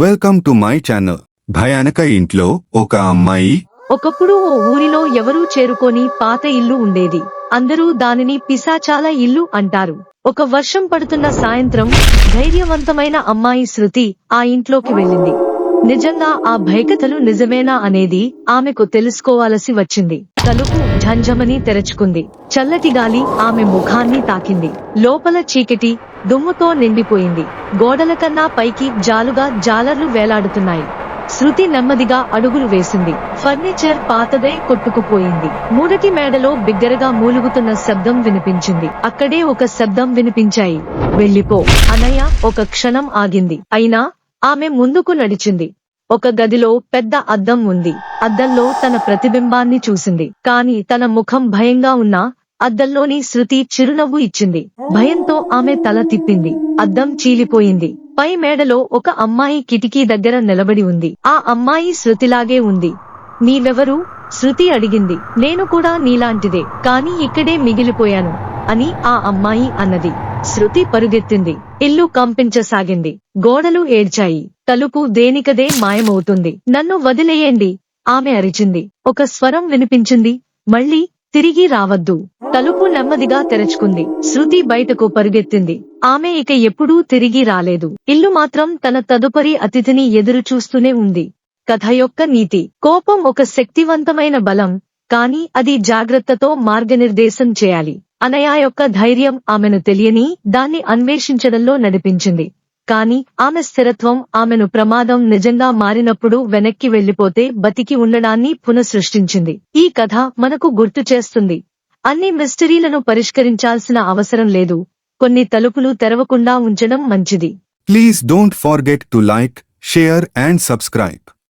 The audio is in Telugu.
వెల్కమ్ టు మై ఛానల్ భయానక ఇంట్లో ఒక అమ్మాయి. ఒకప్పుడు ఓ ఊరిలో ఎవరూ చేరుకోని పాత ఇల్లు ఉండేది. అందరూ దానిని పిశాచాల ఇల్లు అంటారు. ఒక వర్షం పడుతున్న సాయంత్రం ధైర్యవంతమైన అమ్మాయి శృతి ఆ ఇంట్లోకి వెళ్ళింది. నిజంగా ఆ భయకథలు నిజమేనా అనేది ఆమెకు తెలుసుకోవాలసి వచ్చింది. తలుపు ఝంఝమని తెరుచుకుంది. చల్లటి గాలి ఆమె ముఖాన్ని తాకింది. లోపల చీకటి దుమ్ముతో నిండిపోయింది. గోడల కన్నా పైకి జాలుగా జాలర్లు వేలాడుతున్నాయి. శృతి నెమ్మదిగా అడుగులు వేసింది. ఫర్నిచర్ పాతదై కొట్టుకుపోయింది. మూడటి మేడలో బిగ్గరగా మూలుగుతున్న శబ్దం వినిపించింది. అక్కడే ఒక శబ్దం వినిపించాయి. వెళ్ళిపో. అనయ్య ఒక క్షణం ఆగింది. అయినా ఆమె ముందుకు నడిచింది. ఒక గదిలో పెద్ద అద్దం ఉంది. అద్దంలో తన ప్రతిబింబాన్ని చూసింది. కాని తన ముఖం భయంగా ఉన్నా అద్దంలోని శృతి చిరునవ్వు ఇచ్చింది. భయంతో ఆమె తల తిప్పింది. అద్దం చీలిపోయింది. పై మేడలో ఒక అమ్మాయి కిటికీ దగ్గర నిలబడి ఉంది. ఆ అమ్మాయి శృతిలాగే ఉంది. నీవెవరు? శృతి అడిగింది. నేను కూడా నీలాంటిదే. కాని ఇక్కడే మిగిలిపోయాను అని ఆ అమ్మాయి అన్నది. శృతి పరుగెత్తింది. ఇల్లు కంపించసాగింది. గోడలు ఏడ్చాయి. తలుపు దేనికదే మాయమవుతుంది. నన్ను వదిలేయండి. ఆమె అరిచింది. ఒక స్వరం వినిపించింది. మళ్ళీ తిరిగి రావద్దు. తలుపు నెమ్మదిగా తెరుచుకుంది. శృతి బయటకు పరుగెత్తింది. ఆమె ఇక ఎప్పుడూ తిరిగి రాలేదు. ఇల్లు మాత్రం తన తదుపరి అతిథిని ఎదురు చూస్తూనే ఉంది. కథ యొక్క నీతి. కోపం ఒక శక్తివంతమైన బలం. కానీ అది జాగ్రత్తతో మార్గనిర్దేశం చేయాలి. అనయ యొక్క ధైర్యం ఆమెను తెలియని దాన్ని అన్వేషించడంలో నడిపించింది. కాని ఆమె స్థిరత్వం ఆమెను ప్రమాదం నిజంగా మారినప్పుడు వెనక్కి వెళ్ళిపోతే బతికి ఉండడాన్ని పునఃసృష్టించింది. ఈ కథ మనకు గుర్తు చేస్తుంది. అన్ని మిస్టరీలను పరిష్కరించాల్సిన అవసరం లేదు. కొన్ని తలుపులు తెరవకుండా ఉంచడం మంచిది. Please don't forget to like share and subscribe